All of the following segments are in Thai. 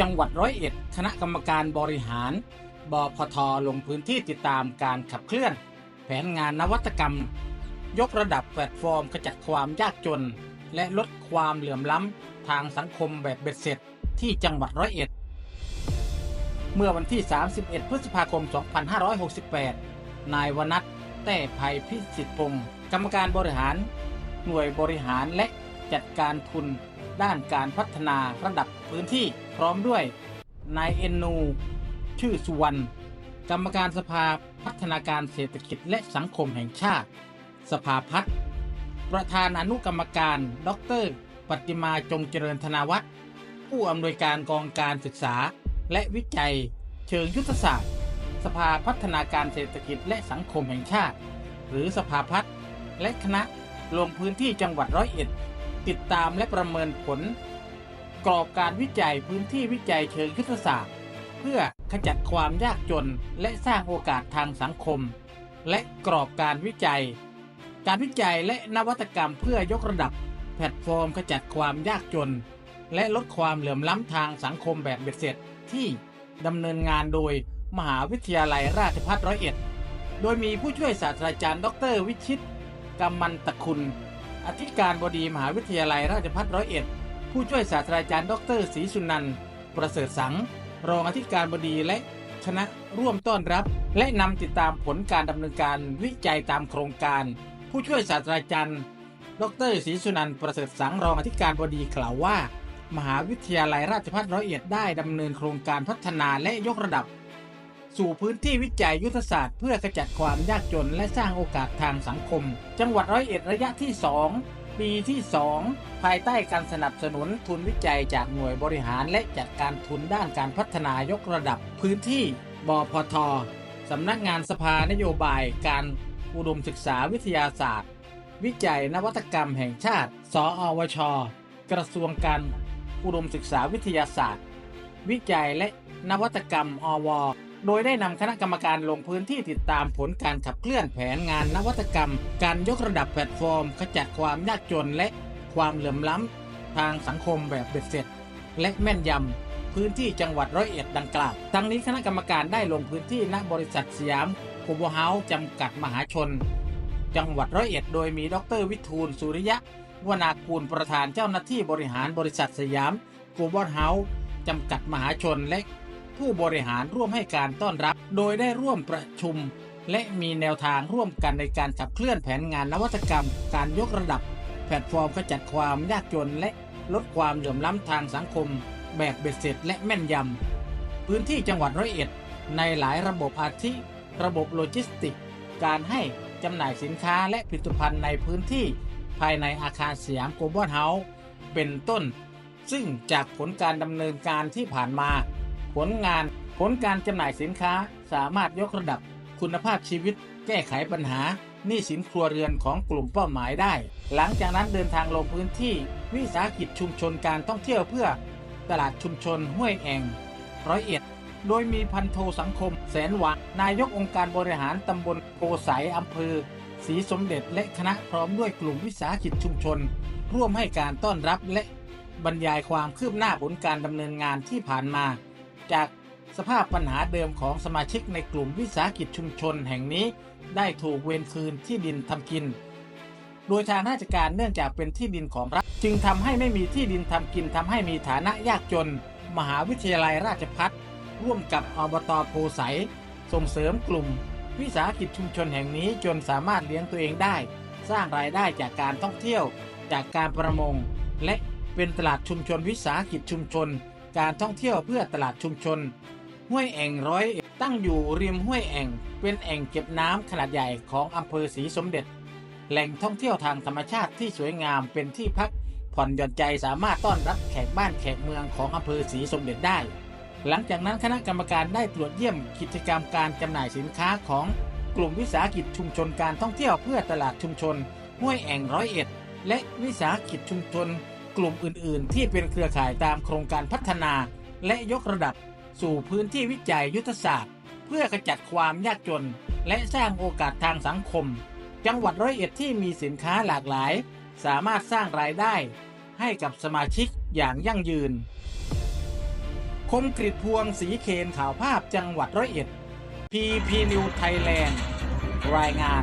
จังหวัดร้อยเอ็ดคณะกรรมการบริหาร บพทลงพื้นที่ติดตามการขับเคลื่อน แผนงานนวัตกรรม ยกระดับแพลตฟอร์มขจัดความยากจน และลดความเหลื่อมล้ำทางสังคมแบบเบ็ดเสร็จที่จังหวัดร้อยเอ็ด เมื่อวันที่ 31 พฤษภาคม 2568 นายวนัทแต้ภัยพิสิทธิพงศ์กรรมการบริหาร หน่วยบริหารและจัดการทุนด้านการพัฒนาระดับพื้นที่ พร้อมด้วย นายเอ็นนู ชื่อสุวรรณ กรรมการสภาพัฒนาการเศรษฐกิจและสังคมแห่งชาติ สภาพัฒน์ประธานอนุกรรมการ ดรปฏิมาจงเจริญธนาวัฒน์ผู้อำนวยการกองการศึกษา และวิจัย เชิงยุทธศาสตร์ สภาพัฒนาการเศรษฐกิจและสังคมแห่งชาติ หรือสภาพัฒน์และคณะลงพื้นที่จังหวัดร้อยเอ็ด ติดตามและประเมินผล กรอบการวิจัยพื้นที่วิจัยเชิงยุทธศาสตร์ เพื่อขจัดความยากจนและสร้างโอกาสทางสังคม และกรอบการวิจัย การวิจัยและนวัตกรรมเพื่อยกระดับ แพลตฟอร์มขจัดความยากจน และลดความเหลื่อมล้ำทางสังคมแบบเบ็ดเสร็จที่ดำเนินงานโดยมหาวิทยาลัยราชภัฏร้อยเอ็ด โดยมีผู้ช่วยศาสตราจารย์ ดร วิชิตกำมันตะคุณ อธิการบดีมหาวิทยาลัยราชภัฏร้อยเอ็ด ผู้ช่วยศาสตราจารย์ดรศรีสุนันท์ประเสริฐสัง รองอธิการบดีและคณะร่วมต้อนรับ และนำติดตามผลการดำเนินการวิจัยตามโครงการ ผู้ช่วยศาสตราจารย์ ดรศรีสุนันท์ประเสริฐสังรองอธิการบดีกล่าวว่า มหาวิทยาลัยราชภัฏร้อยเอ็ดได้ดำเนินโครงการพัฒนาและยกระดับ สู่พื้นที่วิจัยยุทธศาสตร์เพื่อขจัดความยากจนและสร้างโอกาสทางสังคม จังหวัดร้อยเอ็ดระยะที่ 2 ปีที่ 2 ภายใต้การสนับสนุนทุนวิจัยจากหน่วยบริหารและจัดการทุนด้านการพัฒนายกระดับพื้นที่บพทสำนักงานสภานโยบายการอุดมศึกษาวิทยาศาสตร์ วิจัยนวัตกรรมแห่งชาติ สอวช กระทรวงการอุดมศึกษาวิทยาศาสตร์ วิจัยและนวัตกรรมอว โดยได้นำคณะกรรมการลงพื้นที่ติดตามผลการขับเคลื่อนแผนงานนวัตกรรม การยกระดับแพลตฟอร์ม ขจัดความยากจนและความเหลื่อมล้ำ ทางสังคมแบบเบ็ดเสร็จ และแม่นยำพื้นที่จังหวัดร้อยเอ็ดดังกล่าวทั้งนี้คณะกรรมการได้ลงพื้นที่ณบริษัทสยามคูโบเฮาส์จำกัดมหาชน จังหวัดร้อยเอ็ดโดยมีดรวิทูลสุริยะวนากูลประธานเจ้าหน้าที่บริหารบริษัทสยามกูบเฮาส์จำกัดมหาชนและ ผู้บริหารร่วมให้การต้อนรับ โดยได้ร่วมประชุม และมีแนวทางร่วมกันในการขับเคลื่อนแผนงานนวัตกรรม การยกระดับ แพลตฟอร์มขจัดความยากจนและลดความเหลื่อมล้ำทางสังคม แบบเบ็ดเสร็จและแม่นยำ พื้นที่จังหวัดร้อยเอ็ด ในหลายระบบอาทิระบบโลจิสติก การให้จำหน่ายสินค้าและผลิตภัณฑ์ในพื้นที่ภายในอาคารสยามโกลบอลเฮาส์เป็นต้น ซึ่งจากผลการดำเนินการที่ผ่านมา ผลงาน ผลการจำหน่ายสินค้าสามารถยกระดับคุณภาพชีวิต แก้ไขปัญหาหนี้สินครัวเรือนของกลุ่มเป้าหมายได้ หลังจากนั้นเดินทางลงพื้นที่ วิสาหกิจชุมชนการท่องเที่ยวเพื่อ ตลาดชุมชนห้วยแองร้อยเอ็ด โดยมีพันโทสังคม แสนหวังนายกองค์การบริหารตำบลโพไสยอำเภอศรีสมเด็จและคณะพร้อมด้วยกลุ่มวิสาหกิจชุมชน ร่วมให้การต้อนรับและบรรยายความคืบหน้าผลการดำเนินงานที่ผ่านมา จากสภาพปัญหาเดิมของสมาชิกในกลุ่มวิสาหกิจชุมชนแห่งนี้ ได้ถูกเวรคืนที่ดินทำกิน โดยทางราชการเนื่องจากเป็นที่ดินของรัฐ จึงทำให้ไม่มีที่ดินทำกินทำให้มีฐานะยากจน มหาวิทยาลัยราชพัฒร่วมกับอบตโพไสส่งเสริมกลุ่ม วิสาหกิจชุมชนแห่งนี้จนสามารถเลี้ยงตัวเองได้ สร้างรายได้จากการท่องเที่ยว จากการประมง และเป็นตลาดชุมชนวิสาหกิจชุมชน การท่องเที่ยวเพื่อตลาดชุมชน ห้วยแอ่งร้อยตั้งอยู่ริมห้วยแอ่ง เป็นแอ่งเก็บน้ำขนาดใหญ่ของอำเภอศรีสมเด็จ แหล่งท่องเที่ยวทางธรรมชาติที่สวยงามเป็นที่พัก ผ่อนหย่อนใจสามารถต้อนรับแขกบ้านแขกเมืองของอำเภอศรีสมเด็จได้ หลังจากนั้นคณะกรรมการได้ตรวจเยี่ยมกิจกรรมการจำหน่ายสินค้าของกลุ่มวิสาหกิจชุมชนการท่องเที่ยวเพื่อตลาดชุมชน ห้วยแอ่งร้อยเอ็ดและวิสาหกิจชุมชน กลุ่มอื่น ๆ ที่เป็นเครือข่ายตามโครงการพัฒนาและยกระดับสู่พื้นที่วิจัยยุทธศาสตร์ เพื่อขจัดความยากจน และสร้างโอกาสทางสังคม จังหวัดร้อยเอ็ดที่มีสินค้าหลากหลาย สามารถสร้างรายได้ ให้กับสมาชิกอย่างยั่งยืน คมกริดพวงสีเคนข่าวภาพจังหวัดร้อยเอ็ดพีพีนิวไทยแลนด์รายงาน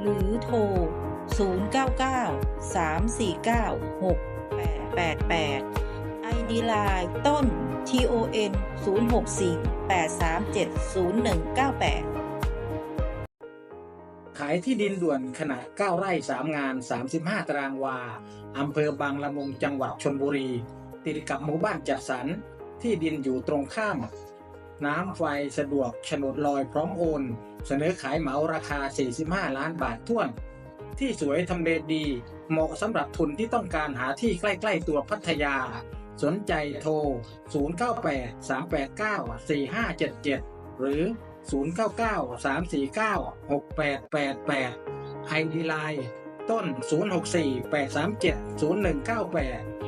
หรือโทร 099 349 6888 ID Line ต้น TON 064 837 0198 ขายที่ดินด่วนขนาด 9 ไร่ 3 งาน 35 ตารางวา อำเภอบางละมุงจังหวัดชนบุรี ติดกับหมู่บ้านจัดสรร ที่ดินอยู่ตรงข้าม น้ำไฟสะดวกฉนดลอยพร้อมโอน เสนอขายเหมาราคา 45 ล้านบาทท้วน ที่สวยทำเลดี เหมาะสำหรับทุนที่ต้องการหาที่ใกล้ ๆ ตัวพัทยา สนใจโทร 098 389 4577 หรือ 099 349 6888 ID Line ต้น 064 837 0198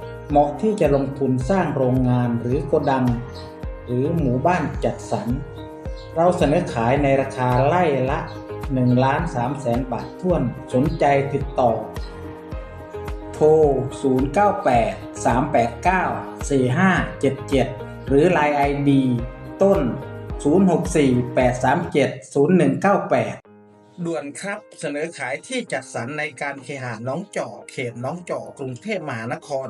เหมาะที่จะลงทุนสร้างโรงงานหรือโกดัง หรือหมู่บ้านจัดสรร เราเสนอขายในราคาไล่ละ1ล้าน3แสนบาทท้วนสนใจติดต่อ โทร 098 389 4577 หรือ Line ID ต้น 064 837 0198 ด่วนครับเสนอขายที่จัดสรรในการเคหะน้องจอเขตน้องจอกรุงเทพมหานคร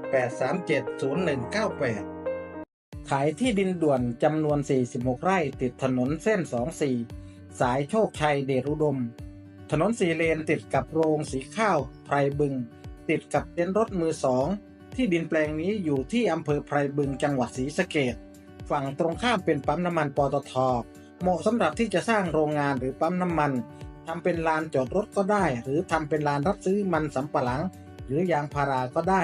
837 0198 ขายที่ดินด่วนจำนวน 46 ไร่ติดถนนเส้น 24 สายโชคชัยเดชอุดม ถนนสีเลนติดกับโรงสีข้าวไพรบึง ติดกับเต็นท์รถมือสอง ที่ดินแปลงนี้อยู่ที่อำเภอไพรบึงจังหวัดศรีสะเกดฝั่งตรงข้ามเป็นปั๊มน้ำมันปตท เหมาะสำหรับที่จะสร้างโรงงานหรือปั๊มน้ำมันทำเป็นลานจอดรถก็ได้ หรือทำเป็นลานรับซื้อมันสำปะหลัง หรือยางพาราก็ได้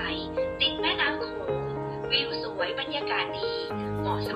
ัย